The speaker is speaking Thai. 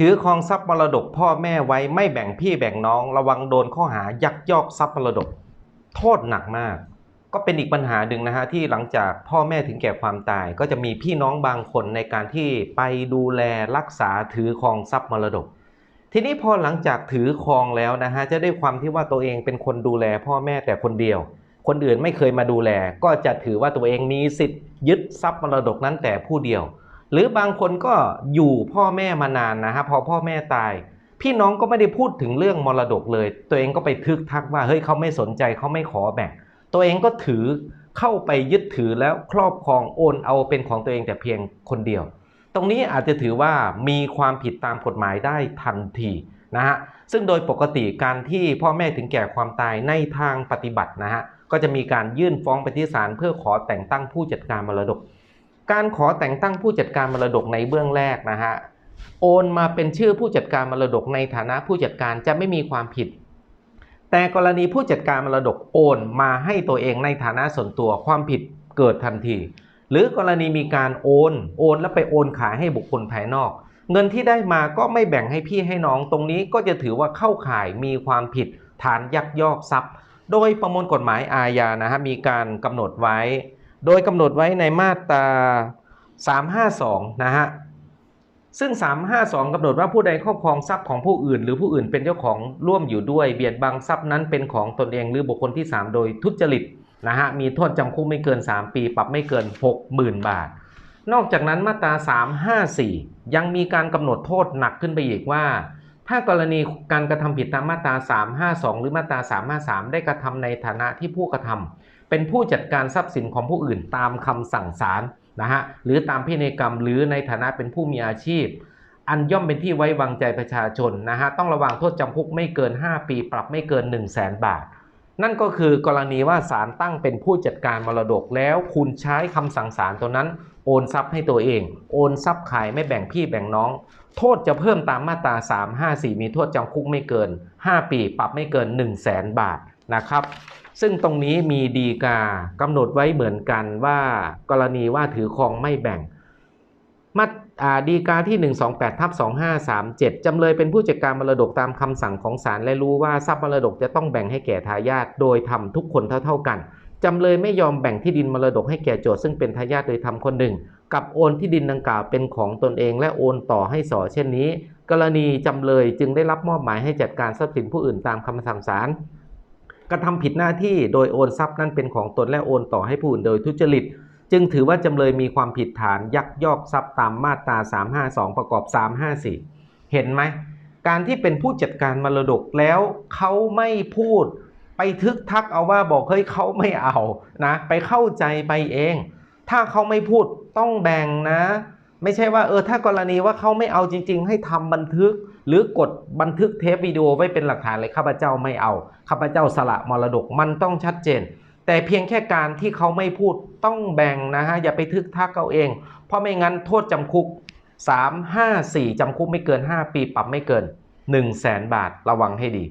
ถือครองทรัพย์มรดกพ่อแม่ไว้ไม่แบ่งพี่แบ่งน้อง ระวังโดนข้อหายักยอกทรัพย์มรดก โทษหนักมาก ก็เป็นอีกปัญหาหนึ่งนะฮะที่หลังจากพ่อแม่ถึงแก่ความตาย ก็จะมีพี่น้องบางคนในการที่ไปดูแลรักษาถือครองทรัพย์มรดก ทีนี้พอหลังจากถือครองแล้วนะฮะจะได้ความที่ว่าตัวเองเป็นคนดูแลพ่อแม่แต่คนเดียว คนอื่นไม่เคยมาดูแล ก็จะถือว่าตัวเองมีสิทธิ์ยึดทรัพย์มรดกนั้นแต่ผู้เดียว หรือบางคนก็อยู่พ่อแม่มานานนะฮะพอพ่อแม่ตาย พี่น้องก็ไม่ได้พูดถึงเรื่องมรดกเลย ตัวเองก็ไปทึกทักว่าเฮ้ยเขาไม่สนใจเขาไม่ขอแบ่ง ตัวเองก็ถือเข้าไปยึดถือแล้วครอบครองโอนเอาเป็นของตัวเองแต่เพียงคนเดียว ตรงนี้อาจจะถือว่ามีความผิดตามกฎหมายได้ทันทีนะฮะซึ่งโดยปกติการที่พ่อแม่ถึงแก่ความตายในทางปฏิบัตินะฮะก็จะมีการยื่นฟ้องไปที่ศาลเพื่อขอแต่งตั้งผู้จัดการมรดก การขอแต่งตั้งผู้จัดการมรดกในเบื้องแรกนะฮะโอนมาเป็นชื่อผู้จัดการมรดกในฐานะผู้จัดการจะไม่มีความผิด แต่กรณีผู้จัดการมรดกโอนมาให้ตัวเองในฐานะส่วนตัวความผิดเกิดทันที หรือกรณีมีการโอนโอนแล้วไปโอนขายให้บุคคลภายนอก เงินที่ได้มาก็ไม่แบ่งให้พี่ให้น้องตรงนี้ก็จะถือว่าเข้าข่ายมีความผิดฐานยักยอกทรัพย์ โดยประมวลกฎหมายอาญานะฮะมีการกำหนดไว้ โดยกำหนดไว้ในมาตรา 352 นะฮะ ซึ่ง 352 กำหนดว่าผู้ใดครอบครองทรัพย์ของผู้อื่น หรือผู้อื่นเป็นเจ้าของร่วมอยู่ด้วย เบียดบังทรัพย์นั้นเป็นของตนเองหรือบุคคลที่ 3 โดยทุจริตนะฮะ มีโทษจำคุกไม่เกิน 3 ปี ปรับไม่เกิน 60,000 บาท นอกจากนั้นมาตรา 354 ยังมีการกำหนดโทษหนักขึ้นไปอีกว่า ถ้ากรณีการกระทำผิดตามมาตรา 352 หรือมาตรา 353 ได้กระทำในฐานะที่ผู้กระทำ เป็นผู้จัดการทรัพย์สินของผู้อื่นตามคำสั่งศาลนะฮะหรือตามพินัยกรรมหรือในฐานะเป็นผู้มีอาชีพ อันย่อมเป็นที่ไว้วางใจประชาชนนะฮะต้องระวังโทษจำคุกไม่เกิน 5 ปี ปรับไม่เกิน 1 0 0 0 0แสนบาท นั่นก็คือกรณีว่าศาลตั้งเป็นผู้จัดการมรดกแล้วคุณใช้คำสั่งศาลตัวนั้น โอนทรัพย์ให้ตัวเอง โอนทรัพย์ขายไม่แบ่งพี่แบ่งน้อง โทษจะเพิ่มตามมาตรา 354 มีโทษจำคุกไม่เกิน 5 ปี ปรับไม่เกิน 1 0 0 0 0แสนบาทนะครับ ซึ่งตรงนี้มีดีกากำหนดไว้เหมือนกันว่ากรณีว่าถือครองไม่แบ่งมาอ่าดีกาที่ 128ทับ2537 จำเลยเป็นผู้จัดการมรดกตามคำสั่งของศาลและรู้ว่าทรัพย์มรดกจะต้องแบ่งให้แก่ทายาทโดยทำทุกคนเท่า ๆ กัน จำเลยไม่ยอมแบ่งที่ดินมรดกให้แก่โจทย์ซึ่งเป็นทายาทโดยทำคนหนึ่ง กับโอนที่ดินดังกล่าวเป็นของตนเอง และโอนต่อให้สอเช่นนี้ กรณีจำเลยจึงได้รับมอบหมายให้จัดการทรัพย์สินผู้อื่นตามคำสั่งศาล กระทำผิดหน้าที่โดยโอนทรัพย์นั้นเป็นของตนและโอนต่อให้ผู้อื่นโดยทุจริต จึงถือว่าจำเลยมีความผิดฐานยักยอกทรัพย์ตามมาตรา 352 ประกอบ 354 เห็นไหม การที่เป็นผู้จัดการมรดกแล้วเขาไม่พูดไปทึกทักเอาว่าบอกเฮ้ยเขาไม่เอานะ ไปเข้าใจไปเอง ถ้าเขาไม่พูดต้องแบ่งนะ ไม่ใช่ว่าเออถ้ากรณีว่าเขาไม่เอาจริง ๆ ให้ทำบันทึก หรือกดบันทึกเทปวิดีโอไว้เป็นหลักฐานเลยข้าพเจ้าไม่เอาข้าพเจ้าสละมรดกมันต้องชัดเจน แต่เพียงแค่การที่เขาไม่พูดต้องแบ่งนะฮะอย่าไปทึกทักเอาเอง เพราะไม่งั้นโทษจำคุก 3 5 4จำคุกไม่เกิน 5 ปีปรับไม่เกิน 1 0 0 0 0แสนบาทระวังให้ดี